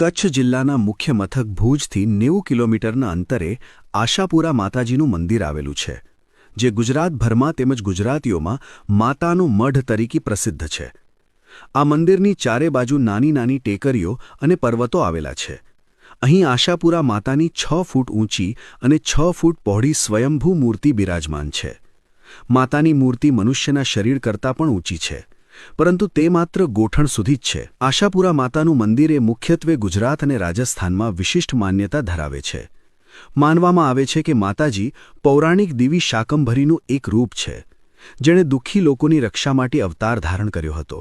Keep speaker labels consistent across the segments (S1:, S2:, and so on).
S1: કચ્છ જિલ્લાના મુખ્ય મથક ભુજથી નેવું કિલોમીટરના અંતરે આશાપુરા માતાજીનું મંદિર આવેલું છે, જે ગુજરાતભરમાં તેમજ ગુજરાતીઓમાં માતાનું મઢ તરીકે પ્રસિદ્ધ છે. આ મંદિરની ચારે બાજુ નાની નાની ટેકરીઓ અને પર્વતો આવેલા છે. અહીં આશાપુરા માતાની છ ફૂટ ઊંચી અને છ ફૂટ પહોળી સ્વયંભૂ મૂર્તિ બિરાજમાન છે. માતાની મૂર્તિ મનુષ્યના શરીર કરતાં પણ ઊંચી છે. પરંતુ તે માત્ર ગોઠણ સુધી જ છે. આશાપુરા માતાનું મંદિર એ મુખ્યત્વે ગુજરાત અને રાજસ્થાનમાં વિશિષ્ટ માન્યતા ધરાવે છે. માનવામાં આવે છે કે માતાજી પૌરાણિક દેવી શાકંભરીનું એક રૂપ છે, જેણે દુઃખી લોકોની રક્ષા માટે અવતાર ધારણ કર્યો હતો.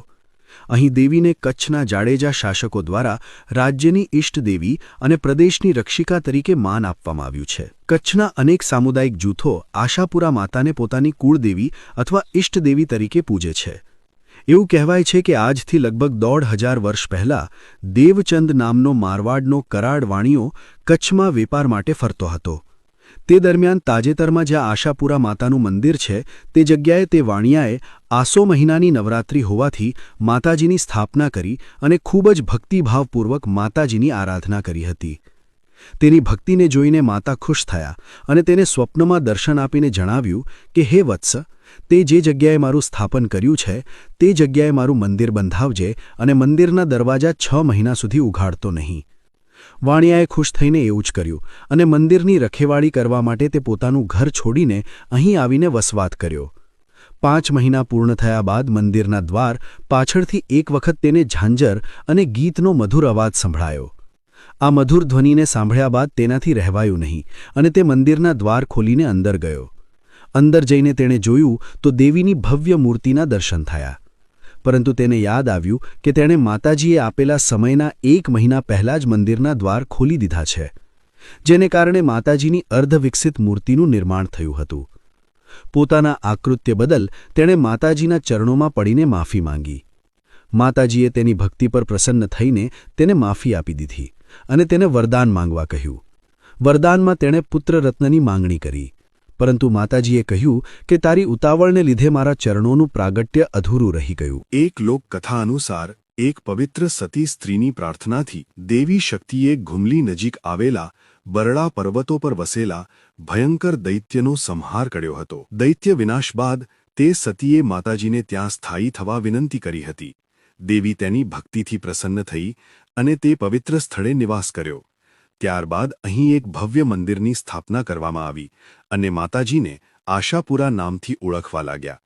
S1: અહીં દેવીને કચ્છના જાડેજા શાસકો દ્વારા રાજ્યની ઇષ્ટદેવી અને પ્રદેશની રક્ષિકા તરીકે માન આપવામાં આવ્યું છે. કચ્છના અનેક સામુદાયિક જૂથો આશાપુરા માતાને પોતાની કુળદેવી અથવા ઇષ્ટદેવી તરીકે પૂજે છે. એવું કહેવાય છે કે આજથી લગભગ દોઢ હજાર વર્ષ પહેલાં દેવચંદ નામનો મારવાડનો કરાડ કચ્છમાં વેપાર માટે ફરતો હતો. તે દરમિયાન તાજેતરમાં જ્યાં આશાપુરા માતાનું મંદિર છે, તે જગ્યાએ તે વાણિયાએ આસો મહિનાની નવરાત્રિ હોવાથી માતાજીની સ્થાપના કરી અને ખૂબ જ ભક્તિભાવપૂર્વક માતાજીની આરાધના કરી હતી. તેની ભક્તિને જોઈને માતા ખુશ થયા અને તેને સ્વપ્નમાં દર્શન આપીને જણાવ્યું કે, હે વત્સ તે જે જગ્યાએ મારું સ્થાપન કર્યું છે, તે જગ્યાએ મારું મંદિર બંધાવજે અને મંદિરના દરવાજા છ મહિના સુધી ઉઘાડતો નહીં. વાણિયાએ ખુશ થઈને એવું જ કર્યું અને મંદિરની રખેવાળી કરવા માટે તે પોતાનું ઘર છોડીને અહીં આવીને વસવાટ કર્યો. પાંચ મહિના પૂર્ણ થયા બાદ મંદિરના દ્વાર પાછળથી એક વખત તેને ઝાંઝર અને ગીતનો મધુર અવાજ સંભળાયો. આ મધુર ધ્વનિને સાંભળ્યા બાદ તેનાથી રહેવાયું નહીં અને તે મંદિરના દ્વાર ખોલીને અંદર ગયો. અંદર જઈને તેણે જોયું તો દેવીની ભવ્ય મૂર્તિના દર્શન થયા. પરંતુ તેને યાદ આવ્યું કે તેણે માતાજીએ આપેલા સમયના એક મહિના પહેલાં જ મંદિરના દ્વાર ખોલી દીધા છે, જેને કારણે માતાજીની અર્ધવિકસિત મૂર્તિનું નિર્માણ થયું હતું. પોતાના આકૃત્ય બદલ તેણે માતાજીના ચરણોમાં પડીને માફી માંગી. માતાજીએ તેની ભક્તિ પર પ્રસન્ન થઈને તેને માફી આપી દીધી અને તેને વરદાન માંગવા કહ્યું. વરદાનમાં તેણે પુત્રરત્નની માંગણી કરી. પરંતુ માતાજીએ કહ્યું કે તારી ઉતાવળને લીધે મારા ચરણોનું પ્રાગટ્ય અધૂરું રહી ગયું.
S2: એક લોકકથા અનુસાર, એક પવિત્ર સતી સ્ત્રીની પ્રાર્થનાથી દેવી શક્તિએ ઘુમલી નજીક આવેલા બરડા પર્વતો પર વસેલા ભયંકર દૈત્યનો સંહાર કર્યો હતો. દૈત્ય વિનાશ બાદ તે સતીએ માતાજીને ત્યાં સ્થાયી થવા વિનંતી કરી હતી. દેવી તેની ભક્તિથી પ્રસન્ન થઈ અને તે પવિત્ર સ્થળે નિવાસ કર્યો. ત્યારબાદ અહીં એક ભવ્ય મંદિરની સ્થાપના કરવામાં આવી અને માતાજીને આશાપુરા નામથી ઓળખવા લાગ્યા.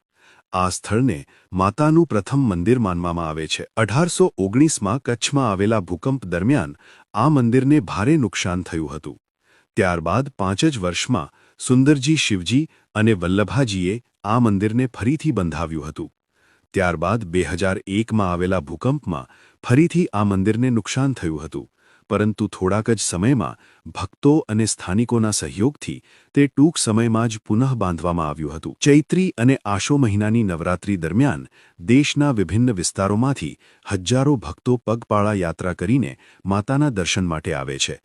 S2: આ સ્થળને માતાનું પ્રથમ મંદિર માનવામાં આવે છે. અઢારસો ઓગણીસમાં કચ્છમાં આવેલા ભૂકંપ દરમિયાન આ મંદિરને ભારે નુકસાન થયું હતું. ત્યારબાદ પાંચ જ વર્ષમાં સુંદરજી શિવજી અને વલ્લભાજીએ આ મંદિરને ફરીથી બંધાવ્યું હતું. ત્યારબાદ બે હજાર એકમાં આવેલા ભૂકંપમાં ફરીથી આ મંદિરને નુકસાન થયું હતું. પરંતુ થોડાક જ સમયમાં ભક્તો અને સ્થાનિકોના સહયોગથી તે ટૂંક સમયમાં જ પુનઃ બાંધવામાં આવ્યું હતું. ચૈત્રી અને આશો મહિનાની નવરાત્રી દરમિયાન દેશના વિભિન્ન વિસ્તારોમાંથી હજારો ભક્તો પગપાળા યાત્રા કરીને માતાના દર્શન માટે આવે છે.